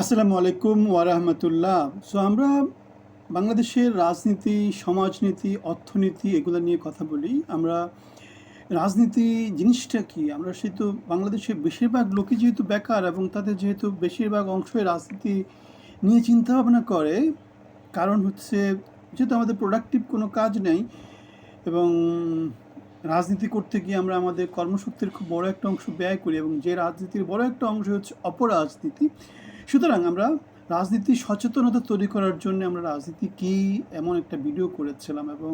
আসসালামু আলাইকুম ওয়ারহমতুল্লাহ সো আমরা বাংলাদেশের রাজনীতি, সমাজনীতি, অর্থনীতি এগুলো নিয়ে কথা বলি। আমরা রাজনীতি জিনিসটা কি? আমরা সেহেতু বাংলাদেশের বেশিরভাগ লোকই যেহেতু বেকার এবং তাদের যেহেতু বেশিরভাগ অংশই রাজনীতি নিয়ে চিন্তা ভাবনা করে, কারণ হচ্ছে যেহেতু আমাদের প্রোডাক্টিভ কোনো কাজ নেই এবং রাজনীতি করতে গিয়ে আমরা আমাদের কর্মশক্তির খুব বড় একটা অংশ ব্যয় করি এবং যে রাজনীতির বড় একটা অংশ হচ্ছে অপরাজনীতি। সুতরাং আমরা রাজনীতি সচেতনতা তৈরি করার জন্য আমরা রাজনীতি কী এমন একটা ভিডিও করেছিলাম এবং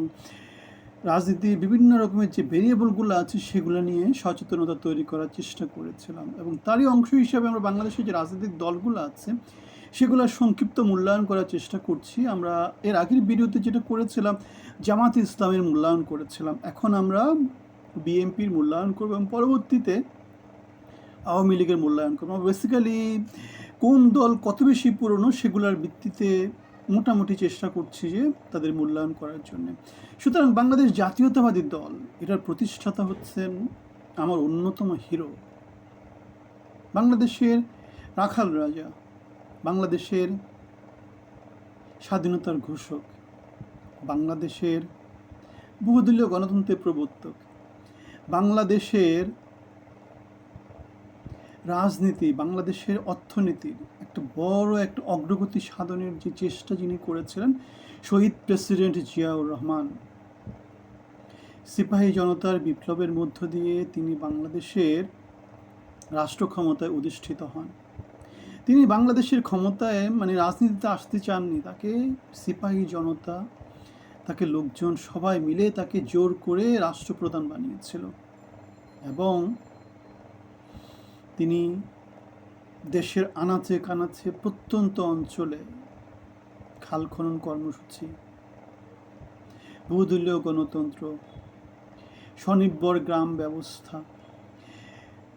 রাজনীতির বিভিন্ন রকমের যে ভেরিয়েবলগুলো আছে সেগুলো নিয়ে সচেতনতা তৈরি করার চেষ্টা করেছিলাম এবং তারই অংশ হিসাবে আমরা বাংলাদেশের যে রাজনৈতিক দলগুলো আছে সেগুলোর সংক্ষিপ্ত মূল্যায়ন করার চেষ্টা করছি। আমরা এর আগের ভিডিওতে যেটা করেছিলাম, জামাত ইসলামের মূল্যায়ন করেছিলাম। এখন আমরা বিএনপির মূল্যায়ন করব এবং পরবর্তীতে আওয়ামী লীগের মূল্যায়ন করব। বেসিক্যালি কোন দল কত বেশি পুরনো সেগুলোর ভিত্তিতে মোটামুটি চেষ্টা করছি যে তাদের মূল্যায়ন করার জন্য। সুতরাং বাংলাদেশ জাতীয়তাবাদী দল, এটার প্রতিষ্ঠাতা হচ্ছেন আমার অন্যতম হিরো। বাংলাদেশের রাখাল রাজা। বাংলাদেশের স্বাধীনতার ঘোষক, বাংলাদেশের বহুদলীয় গণতন্ত্রের প্রবর্তক, বাংলাদেশের রাজনীতি, বাংলাদেশের অর্থনীতির একটা বড়, একটা অগ্রগতি সাধনের যে চেষ্টা যিনি করেছিলেন, শহীদ প্রেসিডেন্ট জিয়াউর রহমান। সিপাহী জনতার বিপ্লবের মধ্য দিয়ে তিনি বাংলাদেশের রাষ্ট্র ক্ষমতায় অধিষ্ঠিত হন। তিনি বাংলাদেশের ক্ষমতায় মানে রাজনীতিতে আসতে চাননি। তাকে সিপাহী জনতা, তাকে লোকজন সবাই মিলে তাকে জোর করে রাষ্ট্রপ্রধান বানিয়েছিল। এবং তিনি দেশের আনাচে কানাচে প্রত্যন্ত অঞ্চলে খাল খনন কর্মসূচি বহুদলীয় গণতন্ত্র, স্বনির্ভর গ্রাম ব্যবস্থা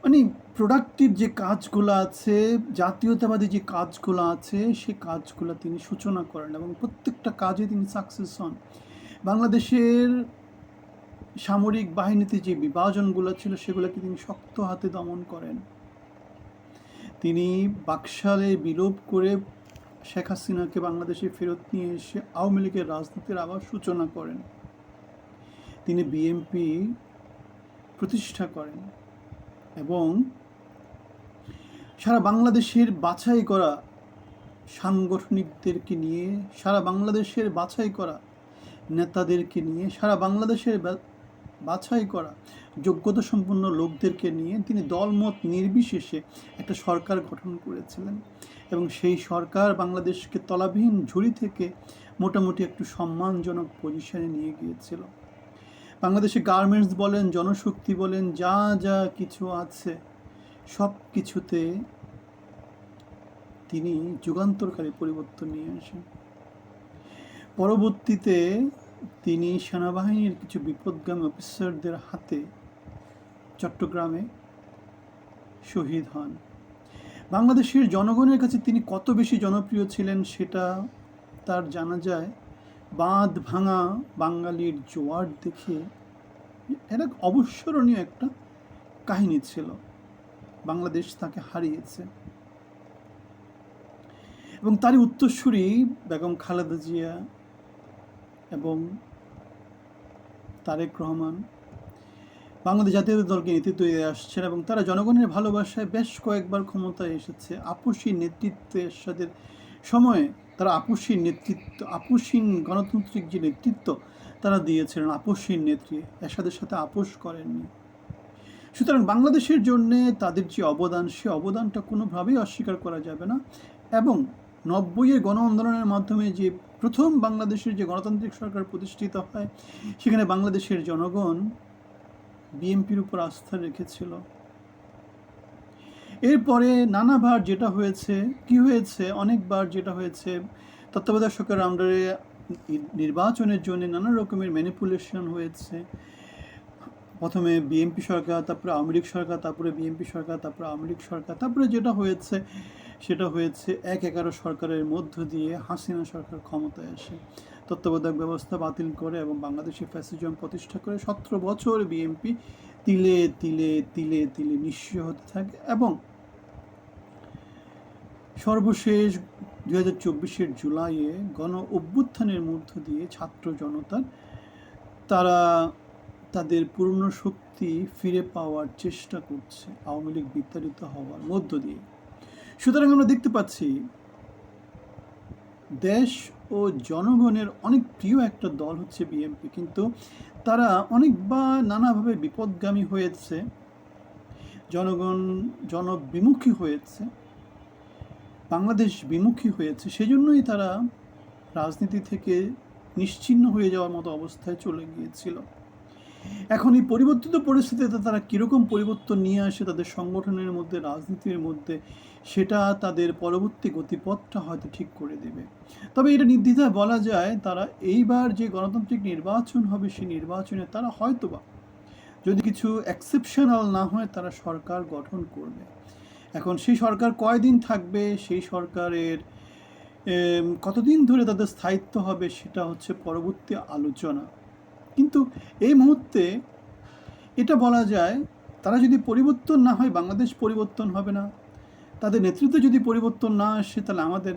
মানে প্রোডাক্টিভ যে কাজগুলো আছে, জাতীয়তাবাদী যে কাজগুলো আছে, সে কাজগুলো তিনি সূচনা করেন এবং প্রত্যেকটা কাজে তিনি সাকসেস হন। বাংলাদেশের সামরিক বাহিনীতে যে বিভাজনগুলো ছিল, সেগুলোকে তিনি শক্ত হাতে দমন করেন। তিনি বাকশালে বিলোপ করে শেখ হাসিনাকে বাংলাদেশে ফেরত নিয়ে এসে আওয়ামী লীগের রাজনীতির আবার সূচনা করেন। তিনি বিএনপি প্রতিষ্ঠা করেন এবং সারা বাংলাদেশের বাছাই করা সাংগঠনিকদেরকে নিয়ে, সারা বাংলাদেশের বাছাই করা নেতাদেরকে নিয়ে, সারা বাংলাদেশের বাছাই করা যোগ্যতা সম্পন্ন লোকদেরকে নিয়ে তিনি দলমত নির্বিশেষে একটা সরকার গঠন করেছিলেন। এবং সেই সরকার বাংলাদেশকে তলাবিহীন ঝুড়ি থেকে মোটামুটি একটু সম্মানজনক পজিশনে নিয়ে গিয়েছিল। বাংলাদেশে গার্মেন্টস বলেন, জনশক্তি বলেন, যা যা কিছু আছে সব কিছুতে তিনি যুগান্তরকারী পরিবর্তন নিয়ে আসেন। পরবর্তীতে তিনি সেনাবাহিনীর কিছু বিপদগামী অফিসারদের হাতে চট্টগ্রামে শহীদ হন। বাংলাদেশের জনগণের কাছে তিনি কত বেশি জনপ্রিয় ছিলেন সেটা তার জানা যায়। বাঁধ ভাঙা বাঙালির জোয়ার দেখে এটা অবসরণীয় একটা কাহিনী ছিল। বাংলাদেশ তাকে হারিয়েছে। এবং তারই উত্তরসূরি বেগম খালেদা জিয়া এবং তারেক রহমান বাংলাদেশ জাতীয় দলকে নেতৃত্ব দিয়ে আসছেন এবং তারা জনগণের ভালোবাসায় বেশ কয়েকবার ক্ষমতায় এসেছে। আপসী নেতৃত্বে এরশাদের সময়ে তারা আপসীর নেতৃত্ব আপসীন গণতান্ত্রিক যে নেতৃত্ব তারা দিয়েছিলেন আপসীর নেত্রী এরশাদের সাথে আপোষ করেননি। সুতরাং বাংলাদেশের জন্যে তাদের যে অবদান, সে অবদানটা কোনোভাবেই অস্বীকার করা যাবে না এবং নব্বইয়ের গণ আন্দোলনের মাধ্যমে যে প্রথম বাংলাদেশের যে গণতান্ত্রিক সরকার প্রতিষ্ঠিত হয়, সেখানে বাংলাদেশের জনগণ বিএনপির উপর আস্থা রেখেছিল। এরপরে নানাবার যেটা হয়েছে, কি হয়েছে, অনেকবার যেটা হয়েছে, তত্ত্বাবধায়ক সরকার আন্ডারে নির্বাচনের জন্য নানা রকমের ম্যানিপুলেশন হয়েছে। প্রথমে বিএনপি সরকার, তারপরে আওয়ামী লীগ সরকার, তারপরে বিএনপি সরকার, তারপরে আওয়ামী লীগ সরকার, তারপরে যেটা হয়েছে সেটা হয়েছে এক এগারো সরকারের মধ্য দিয়ে হাসিনা সরকার ক্ষমতায় আসে। তত্ত্বাবধায়ক ব্যবস্থা বাতিল করে এবং বাংলাদেশে ফ্যাসিজম প্রতিষ্ঠা করে সতেরো বছর বিএনপি তিলে তিলে তিলে তিলে নিঃস্ব হতে থাকে এবং সর্বশেষ দু হাজার চব্বিশের জুলাইয়ে গণ অভ্যুত্থানের মধ্য দিয়ে ছাত্র জনতার তারা তাদের পূর্ণ শক্তি ফিরে পাওয়ার চেষ্টা করছে আওয়ামী লীগ বিতাড়িত হওয়ার মধ্য দিয়ে। সুতরাং আমরা দেখতে পাচ্ছি, দেশ ও জনগণের অনেক প্রিয় একটা দল হচ্ছে বিএনপি, কিন্তু তারা অনেকবার নানাভাবে বিপদগামী হয়েছে, জনগণ জনবিমুখী হয়েছে, বাংলাদেশ বিমুখী হয়েছে, সেজন্যই তারা রাজনীতি থেকে নিশ্চিহ্ন হয়ে যাওয়ার মতো অবস্থায় চলে গিয়েছিল। এখন এই পরিবর্তিত পরিস্থিতিতে তারা কীরকম পরিবর্তন নিয়ে আসে তাদের সংগঠনের মধ্যে, রাজনীতির মধ্যে, সেটা তাদের পরবর্তী গতিপথটা হয়তো ঠিক করে দেবে। তবে এটা নির্দ্বিধায় বলা যায় তারা এইবার যে গণতান্ত্রিক নির্বাচন হবে সেই নির্বাচনে তারা হয়তোবা যদি কিছু এক্সেপশনাল না হয় তারা সরকার গঠন করবে। এখন সেই সরকার কয়দিন থাকবে? সেই সরকারের কতদিন ধরে তাদের স্থায়িত্ব হবে সেটা হচ্ছে পরবর্তী আলোচনা। কিন্তু এই মুহূর্তে এটা বলা যায়, তারা যদি পরিবর্তন না হয়, বাংলাদেশ পরিবর্তন হবে না। তাদের নেতৃত্বে যদি পরিবর্তন না আসে, তাহলে আমাদের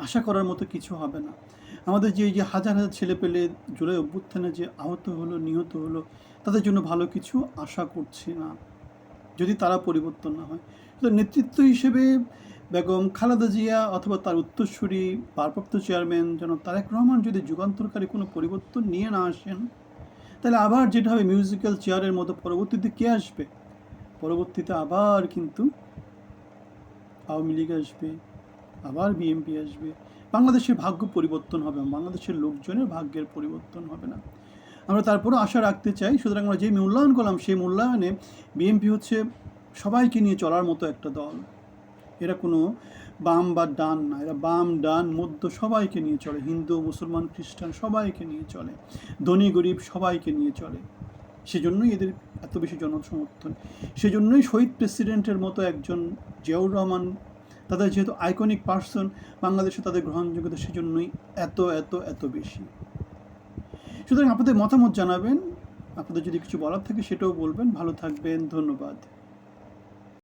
আশা করার মতো কিছু হবে না। আমাদের যে যে হাজার হাজার ছেলে পেলে জুলাই অভ্যুত্থানে যে আহত হলো, নিহত হলো, তাদের জন্য ভালো কিছু আশা করছি না। যদি তারা পরিবর্তন না হয় তো নেতৃত্ব হিসেবে বেগম খালেদা জিয়া অথবা তার উত্তরসূরি ভারপ্রাপ্ত চেয়ারম্যান যেন তারেক রহমান যদি যুগান্তরকারী কোনো পরিবর্তন নিয়ে না আসেন, তাহলে আবার যেটা হবে মিউজিক্যাল চেয়ারের মতো পরবর্তীতে কে আসবে? পরবর্তীতে আবার কিন্তু আওয়ামী লীগ আসবে, আবার বিএনপি আসবে। বাংলাদেশের ভাগ্য পরিবর্তন হবে। বাংলাদেশের লোকজনের ভাগ্যের পরিবর্তন হবে না। আমরা তারপরে আশা রাখতে চাই, সুতরাং আমরা যে মূল্যায়ন করলাম, সেই মূল্যায়নে বিএনপি হচ্ছে সবাইকে নিয়ে চলার মতো একটা দল। এরা কোনো বাম বা ডান না, এরা বাম, ডান, মধ্য সবাইকে নিয়ে চলে। হিন্দু, মুসলমান, খ্রিস্টান সবাইকে নিয়ে চলে। ধনী, গরিব সবাইকে নিয়ে চলে। সেজন্যই এদের এত বেশি জনসমর্থন। সেজন্যই শহীদ প্রেসিডেন্টের মতো একজন জিয়াউর রহমান, তাদের যেহেতু আইকনিক পার্সন বাংলাদেশে তাদের গ্রহণযোগ্যতা সেজন্যই এত এত এত বেশি। সুতরাং আপনাদের মতামত জানাবেন। আপনাদের যদি কিছু বলার থাকে সেটাও বলবেন। ভালো থাকবেন। ধন্যবাদ।